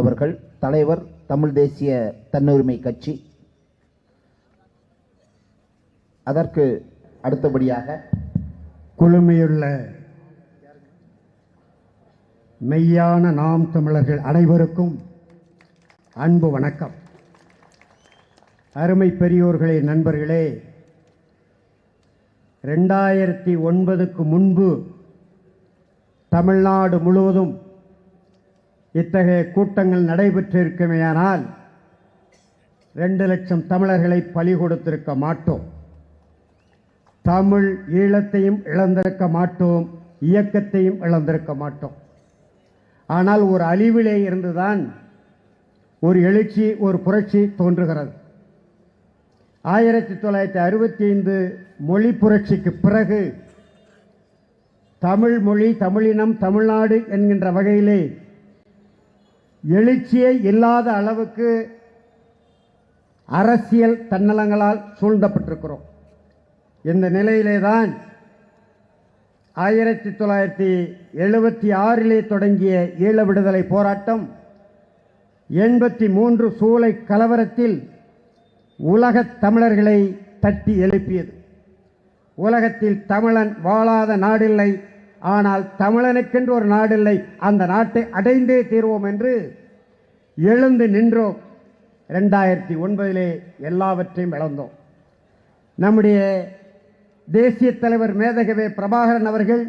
அவர்கள் தலைவர் தமிழ் தேசிய தன்னுரிமை கட்சி. அதற்கு அடுத்தபடியாக குழுமையுள்ள மெய்யான நாம் தமிழர்கள் அனைவருக்கும் அன்பு வணக்கம். அருமை பெரியோர்களே நண்பர்களே ரெண்டாயிரத்தி ஒன்பதுக்கு முன்பு தமிழ்நாடு முழுவதும் இத்தகைய கூட்டங்கள் நடைபெற்றிருக்குமேயானால் ரெண்டு லட்சம் தமிழர்களை பலி கொடுத்திருக்க மாட்டோம். தமிழ் ஈழத்தையும் இழந்திருக்க மாட்டோம். இயக்கத்தையும் இழந்திருக்க மாட்டோம். ஆனால் ஒரு அழிவிலே இருந்துதான் ஒரு எழுச்சி ஒரு புரட்சி தோன்றுகிறது. ஆயிரத்தி தொள்ளாயிரத்தி அறுபத்தி ஐந்து மொழி புரட்சிக்கு பிறகு தமிழ் மொழி தமிழினம் தமிழ்நாடு என்கின்ற வகையிலே எழுச்சியே இல்லாத அளவுக்கு அரசியல் தன்னலங்களால் சூழ்ந்தப்பட்டிருக்கிறோம். இந்த நிலையிலே தான் ஆயிரத்தி தொள்ளாயிரத்தி எழுபத்தி ஆறிலே தொடங்கிய ஈழ விடுதலை போராட்டம் எண்பத்தி மூன்று சூளை கலவரத்தில் உலகத் தமிழர்களை தட்டி எழுப்பியது. உலகத்தில் தமிழன் வாழாத நாடில்லை ஆனால் தமிழனுக்கென்று ஒரு நாடில்லை. அந்த நாட்டை அடைந்தே தீர்வோம் என்று எழுந்து நின்றோம். ரெண்டாயிரத்தி ஒன்பதிலே எல்லாவற்றையும் இழந்தோம். நம்முடைய தேசிய தலைவர் மேதகவே பிரபாகரன் அவர்கள்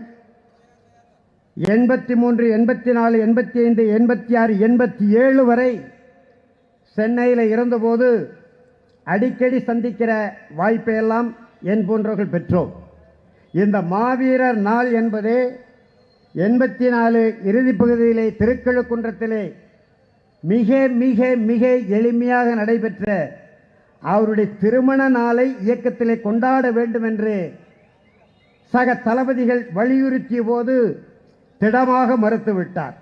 எண்பத்தி மூன்று எண்பத்தி நாலு எண்பத்தி ஐந்து எண்பத்தி ஆறு எண்பத்தி ஏழு வரை சென்னையில் இருந்தபோது அடிக்கடி சந்திக்கிற வாய்ப்பையெல்லாம் என் போன்றவர்கள் பெற்றோம். இந்த மாவீரர் நாள் என்பதே எண்பத்தி நாலு இறுதி பகுதியிலே திருக்கழுக்குன்றத்திலே மிக மிக மிக எளிமையாக நடைபெற்ற அவருடைய திருமண நாளை இயக்கத்திலே கொண்டாட வேண்டும் என்று சக தளபதிகள் வலியுறுத்திய போது திடமாக மறுத்துவிட்டார்.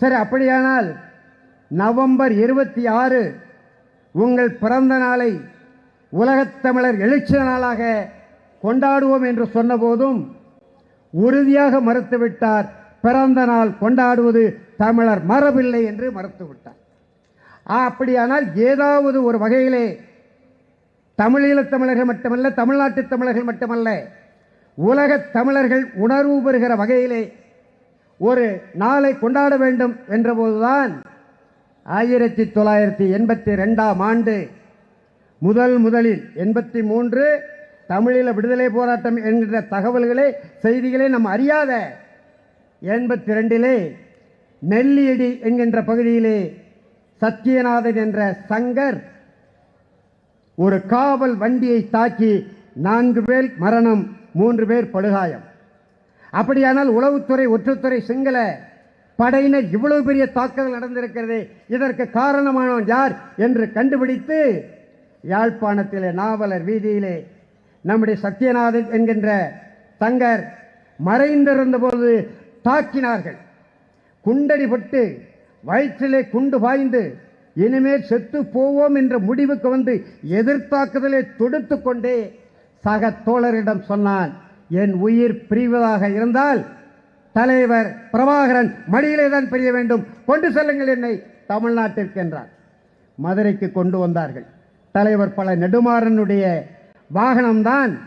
சரி அப்படியானால் நவம்பர் இருபத்தி ஆறு உங்கள் பிறந்த நாளை உலகத் தமிழர் எழுச்சி நாளாக கொண்டாடுவோம் என்று சொன்னபோதும் உறுதியாக மறுத்துவிட்டார். பிறந்த நாள் கொண்டாடுவது தமிழர் மரபில்லை என்று மறுத்துவிட்டார். அப்படியானால் ஏதாவது ஒரு வகையிலே தமிழீழ தமிழர்கள் மட்டுமல்ல தமிழ்நாட்டு தமிழர்கள் மட்டுமல்ல உலகத் தமிழர்கள் உணர்வு பெறுகிற வகையிலே ஒரு நாளை கொண்டாட வேண்டும் என்றபோதுதான் ஆயிரத்தி தொள்ளாயிரத்தி எண்பத்தி ரெண்டாம் ஆண்டு முதல் முதலில் எண்பத்தி மூன்று தமிழில் விடுதலை போராட்டம் என்கின்ற தகவல்களே செய்திகளே நாம் அறியாத எண்பத்தி ரெண்டிலே நெல்லியடி என்கின்ற பகுதியிலே சத்யநாதன் என்ற சங்கர் ஒரு காவல் வண்டியை தாக்கி நான்கு பேர் மரணம் மூன்று பேர் படுகாயம். அப்படியானால் உளவுத்துறை ஒற்றுத்துறை சிங்கள படையினர் இவ்வளவு பெரிய தாக்குதல் நடந்திருக்கிறது இதற்கு காரணமானவன் யார் என்று கண்டுபிடித்து யாழ்ப்பாணத்திலே நாவலர் வீதியிலே நம்முடைய சத்யநாதன் என்கின்ற தங்கர் மறைந்திருந்த போது தாக்கினார்கள். குண்டடிபட்டு வயிற்றிலே குண்டு பாய்ந்து இனிமேல் செத்து போவோம் என்ற முடிவுக்கு வந்து எதிர்த்தாக்குதலை தொடுத்து கொண்டே சக தோழரிடம் சொன்னான் என் உயிர் பிரிவதாக இருந்தால் தலைவர் பிரபாகரன் மடியிலே தான் பிரிய வேண்டும். கொண்டு செல்லுங்கள் என்னை தமிழ்நாட்டிற்கு என்றார். மதுரைக்கு கொண்டு வந்தார்கள். தலைவர் பல நெடுமாறனுடைய வாகனம்தான்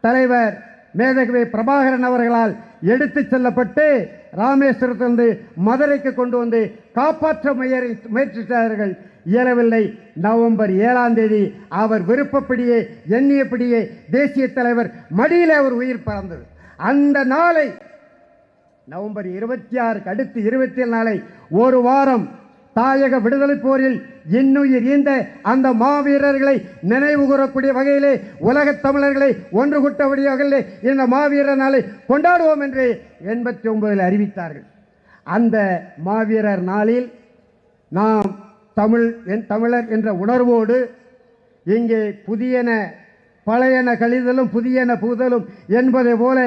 தலைவர் மேதகவி பிரபாகரன் அவர்களால் எடுத்துச் செல்லப்பட்டு ராமேஸ்வரத்திலிருந்து மதுரைக்கு கொண்டு வந்து காப்பாற்ற முயறி முயற்சித்தார்கள். இயலவில்லை நவம்பர் ஏழாம் தேதி அவர் விருப்பப்படியே எண்ணியபடியே தேசிய தலைவர் மடியில் அவர் உயிர் பறந்தது. அந்த நாளை நவம்பர் இருபத்தி ஆறுக்கு அடுத்து இருபத்தி ஏழு நாளை ஒரு வாரம் தாயக விடுதலை போரில் இன்னுயிர் ஈந்த அந்த மாவீரர்களை நினைவு கூறக்கூடிய வகையிலே உலகத் தமிழர்களை ஒன்று கூட்டக்கூடிய வகையிலே இந்த மாவீரர் நாளை கொண்டாடுவோம் என்று எண்பத்தி ஒன்பதில் அறிவித்தார்கள். அந்த மாவீரர் நாளில் நாம் தமிழ் என் தமிழர் என்ற உணர்வோடு இங்கே புதியன பழையன கழிதலும் புதியன புகுதலும் என்பதை போல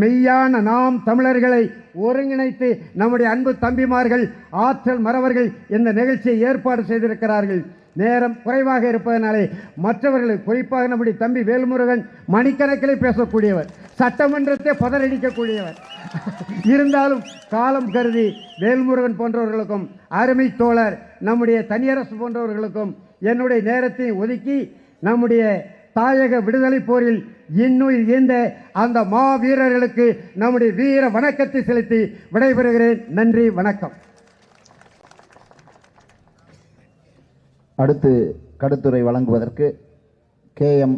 மெய்யான நாம் தமிழர்களை ஒருங்கிணைத்து நம்முடைய அன்பு தம்பிமார்கள் ஆற்றல் மறவர்கள் இந்த நிகழ்ச்சியை ஏற்பாடு செய்திருக்கிறார்கள். நேரம் குறைவாக இருப்பதனாலே மற்றவர்களை குறிப்பாக நம்முடைய தம்பி வேல்முருகன் மணிக்கணக்கிலே பேசக்கூடியவர் சட்டமன்றத்தை பதறடிக்கக்கூடியவர். இருந்தாலும் காலம் கருதி வேல்முருகன் போன்றவர்களுக்கும் அருமை தோழர் நம்முடைய தனியரசு போன்றவர்களுக்கும் என்னுடைய நேரத்தை ஒதுக்கி நம்முடைய தாயக விடுதலை போரில் இன்னுயிர் ஈந்த அந்த மாவீரர்களுக்கு நம்முடைய வீர வணக்கத்தை செலுத்தி விடைபெறுகிறேன். நன்றி வணக்கம். அடுத்து கடுத்துரை வழங்குவதற்கு கே எம்